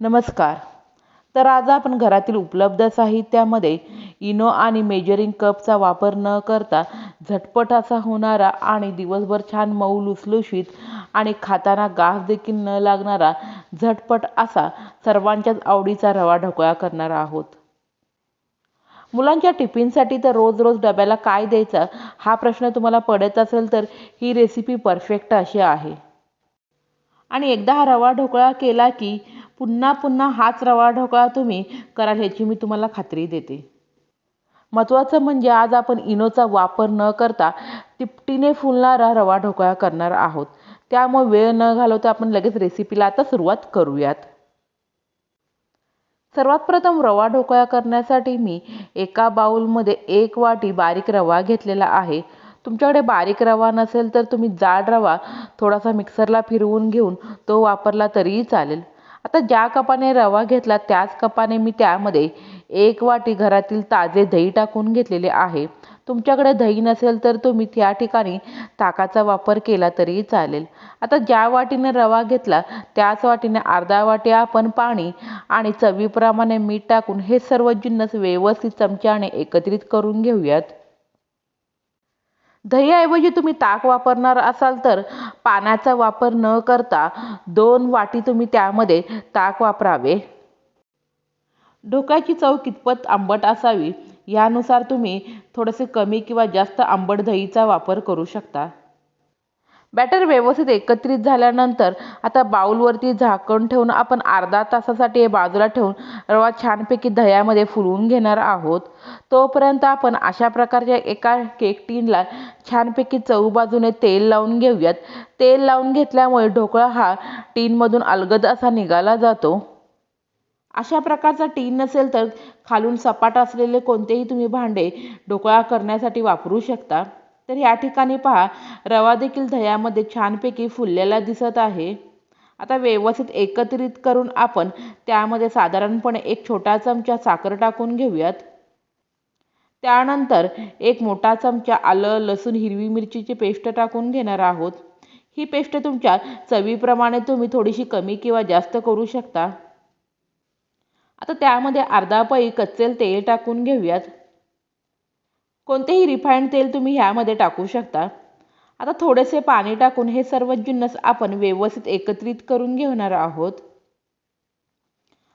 नमस्कार. तर आज आपण घरातील उपलब्ध साहित्यामध्ये इनो आणि मेजरिंग कपचा वापर न करता झटपट असा होणारा आणि दिवसभर छान मऊ लुसलुशीत आणि खाताना गास देखील न लागणारा झटपट असा सर्वांच्याच आवडीचा रवा ढोकळा करणार आहोत. मुलांच्या टिफिनसाठी तर रोज रोज डब्याला काय द्यायचं हा प्रश्न तुम्हाला पडत असेल तर ही रेसिपी परफेक्ट अशी आहे. आणि एकदा हा रवा ढोकळा केला की पुन्हा पुन्हा हाच रवा ढोकळा तुम्ही कराल ह्याची मी तुम्हाला खात्री देते. महत्त्वाचं म्हणजे आज आपण इनोचा वापर न करता तिपटीने फुलणारा रवा ढोकळा करणार आहोत. त्यामुळे वेळ न घालवता आपण लगेच रेसिपीला आता सुरुवात करूयात. सर्वात प्रथम रवा ढोकळा करण्यासाठी मी एका बाउलमध्ये एक वाटी बारीक रवा घेतलेला आहे. तुमच्याकडे बारीक रवा नसेल तर तुम्ही जाड रवा थोडासा मिक्सरला फिरवून घेऊन तो वापरला तरीही चालेल. आता ज्या कपाने रवा घेतला त्याच कपाने मी त्यामध्ये एक वाटी घरातील ताजे दही टाकून घेतलेले आहे. तुमच्याकडे दही नसेल तर तुम्ही त्या ठिकाणी ताकाचा वापर केला तरीही चालेल. आता ज्या वाटीने रवा घेतला त्याच वाटीने अर्धा वाटी आपण पाणी आणि चवीप्रमाणे मीठ टाकून हे सर्व जिन्नस व्यवस्थित चमच्याने एकत्रित करून घेऊयात. दहीऐवजी तुम्ही ताक वापरणार असाल तर पाण्याचा वापर न करता दोन वाटी तुम्ही त्यामध्ये ताक वापरावे. ढोकाची चव कितपत आंबट असावी यानुसार तुम्ही थोडेसे कमी किंवा जास्त आंबट दहीचा वापर करू शकता. बॅटर व्यवस्थित एकत्रित झाल्यानंतर आता बाउलवरती झाकण ठेवून आपण अर्धा तासासाठी हे बाजूला ठेवून रवा छानपैकी दह्यामध्ये फुलवून घेणार आहोत. तोपर्यंत आपण अशा प्रकारच्या एका केक टीनला छानपैकी चौबाजूने तेल लावून घेऊयात. तेल लावून घेतल्यामुळे ढोकळा हा टीनमधून अलगद असा निघाला जातो. अशा प्रकारचा टीन नसेल तर खालून सपाट असलेले कोणतेही तुम्ही भांडे ढोकळा करण्यासाठी वापरू शकता. तर या ठिकाणी पहा रवा देखील दह्यामध्ये छानपैकी फुललेला दिसत आहे. आता व्यवस्थित एकत्रित करून आपण त्यामध्ये साधारणपणे एक छोटा चमचा साखर टाकून घेऊयात. त्यानंतर एक मोठा चमचा आलं लसूण हिरवी मिरचीची पेस्ट टाकून घेणार आहोत. ही पेस्ट तुमच्या चवीप्रमाणे तुम्ही थोडीशी कमी किंवा जास्त करू शकता. आता त्यामध्ये अर्धा पई कच्चेल तेल टाकून घेऊयात. कोणतेही रिफाईंड तेल तुम्ही ह्यामध्ये टाकू शकता. आता थोडेसे पाणी टाकून हे सर्व जिन्नस आपण व्यवस्थित एकत्रित करून घेणार आहोत.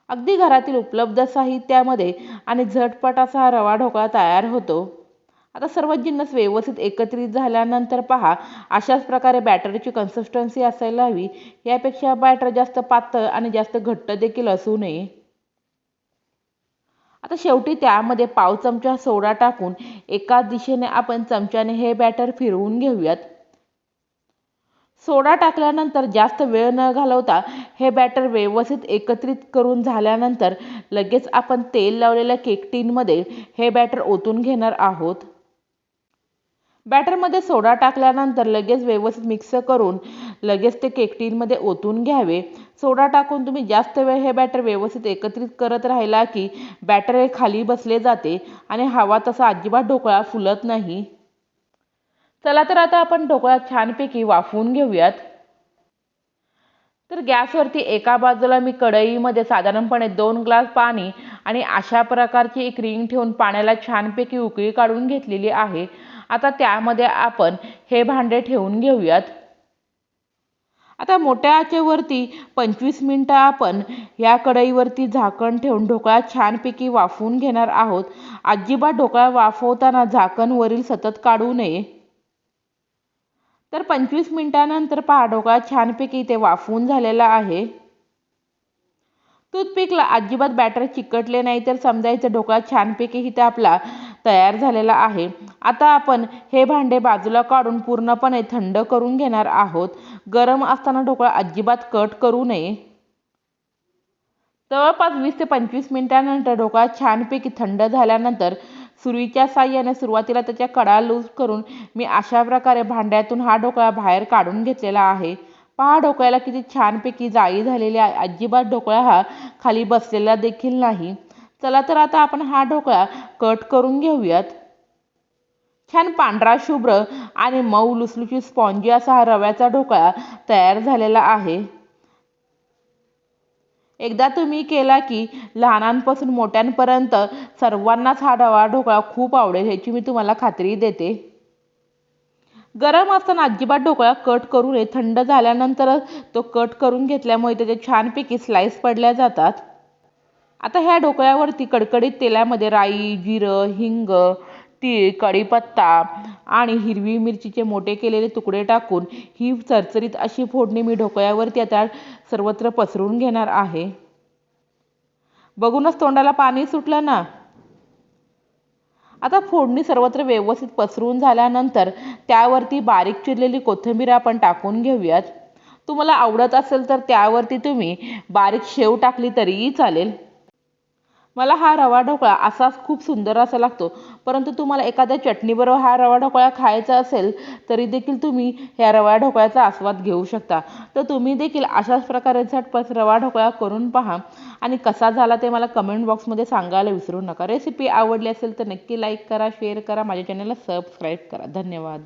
अगदी घरातील उपलब्ध साहित्यामध्ये आणि झटपट असा हा रवा ढोकळा तयार होतो. आता सर्व जिन्नस व्यवस्थित एकत्रित झाल्यानंतर पहा अशाच प्रकारे बॅटरची कन्सिस्टन्सी असायला हवी. यापेक्षा बॅटर जास्त पातळ आणि जास्त घट्ट देखील असू नये. आता शेवटी त्यामध्ये पाव चमचा सोडा टाकून एका दिशेने आपण चमच्याने हे बॅटर फिरवून घेऊयात. सोडा टाकल्यानंतर जास्त वेळ न घालवता हे बॅटर व्यवस्थित एकत्रित करून झाल्यानंतर लगेच आपण तेल लावलेल्या केक टीनमध्ये हे बॅटर ओतून घेणार आहोत. बॅटरमध्ये सोडा टाकल्यानंतर लगेच व्यवस्थित मिक्स करून लगेच ते केक टीनमध्ये ओतून घ्यावे. सोडा टाकून तुम्ही जास्त वेळ हे बॅटर व्यवस्थित एकत्रित करत राहिला की बॅटर हे खाली बसले जाते आणि हवा तसा अजिबात ढोकळा फुलत नाही. चला तर आता आपण ढोकळा छानपैकी वाफवून घेऊयात. तर गॅसवरती एका बाजूला मी कढईमध्ये साधारणपणे दोन ग्लास पाणी आणि अशा प्रकारची एक रिंग ठेवून पाण्याला छानपैकी उकळी काढून घेतलेली आहे. आता त्यामध्ये आपण हे भांडे ठेवून घेऊयात. आता मोठ्या आचेवरती पंचवीस मिनटं आपण या कढईवरती झाकण ठेवून ढोकळा छानपैकी वाफवून घेणार आहोत. अजिबात ढोकळा वाफवताना झाकण वरील सतत काढू नये. तर पंचवीस मिनटानंतर पहा ढोकळा छानपैकी इथे वाफवून झालेला आहे. टूथपिकला अजिबात बॅटर चिकटले नाही तर समजायचं ढोकळा छानपैकी इथे आपला तयार झालेला आहे. आता आपण हे भांडे बाजूला काढून पूर्णपणे थंड करून घेणार आहोत. गरम असताना ढोकळा अजिबात कट करू नये. जवळपास वीस ते पंचवीस मिनिटानंतर ढोकळा छानपैकी थंड झाल्यानंतर सुरीच्या साह्याने सुरुवातीला त्याच्या कडा लूज करून मी अशा प्रकारे भांड्यातून हा ढोकळा बाहेर काढून घेतलेला आहे. पहा ढोकळ्याला किती छानपैकी जाळी झालेली आहे. अजिबात ढोकळा हा खाली बसलेला देखील नाही. चला तर आता आपण हा ढोकळा कट करून घेऊयात. छान पांढरा शुभ्र आणि मऊ लुसलुची स्पॉन्जी असा हा रव्याचा ढोकळा तयार झालेला आहे. एकदा तुम्ही केला की लहानांपासून मोठ्यांपर्यंत सर्वांनाच हा रवा ढोकळा खूप आवडेल ह्याची मी तुम्हाला खात्री देते. गरम असताना अजिबात ढोकळा कट करू नये. थंड झाल्यानंतरच तो कट करून घेतल्यामुळे त्याचे छानपैकी स्लाईस पडल्या जातात. आता ह्या ढोकळ्यावरती कडकडीत तेलामध्ये राई जिरं हिंग तीळ कढीपत्ता आणि हिरवी मिरचीचे मोठे केलेले तुकडे टाकून ही चरचरीत अशी फोडणी मी ढोकळ्यावरती आता सर्वत्र पसरून घेणार आहे. बघूनच तोंडाला पाणी सुटलं ना? आता फोडणी सर्वत्र व्यवस्थित पसरून झाल्यानंतर त्यावरती बारीक चिरलेली कोथिंबीर आपण टाकून घेऊयात. तुम्हाला आवडत असेल तर त्यावरती तुम्ही बारीक शेव टाकली तरीही चालेल. मला हा रवा ढोकळा असाच खूप सुंदर असा लागतो. परंतु तुम्हाला एखाद्या चटणीबरोबर हा रवा ढोकळा खायचा असेल तरी देखील तुम्ही ह्या रवा ढोकळ्याचा आस्वाद घेऊ शकता. तर तुम्ही देखील अशाच प्रकारे झटपट रवा ढोकळा करून पहा. आणि कसा झाला ते मला कमेंट बॉक्समध्ये सांगायला विसरू नका. रेसिपी आवडली असेल तर नक्की लाईक करा शेअर करा. माझ्या चॅनलला सबस्क्राईब करा. धन्यवाद.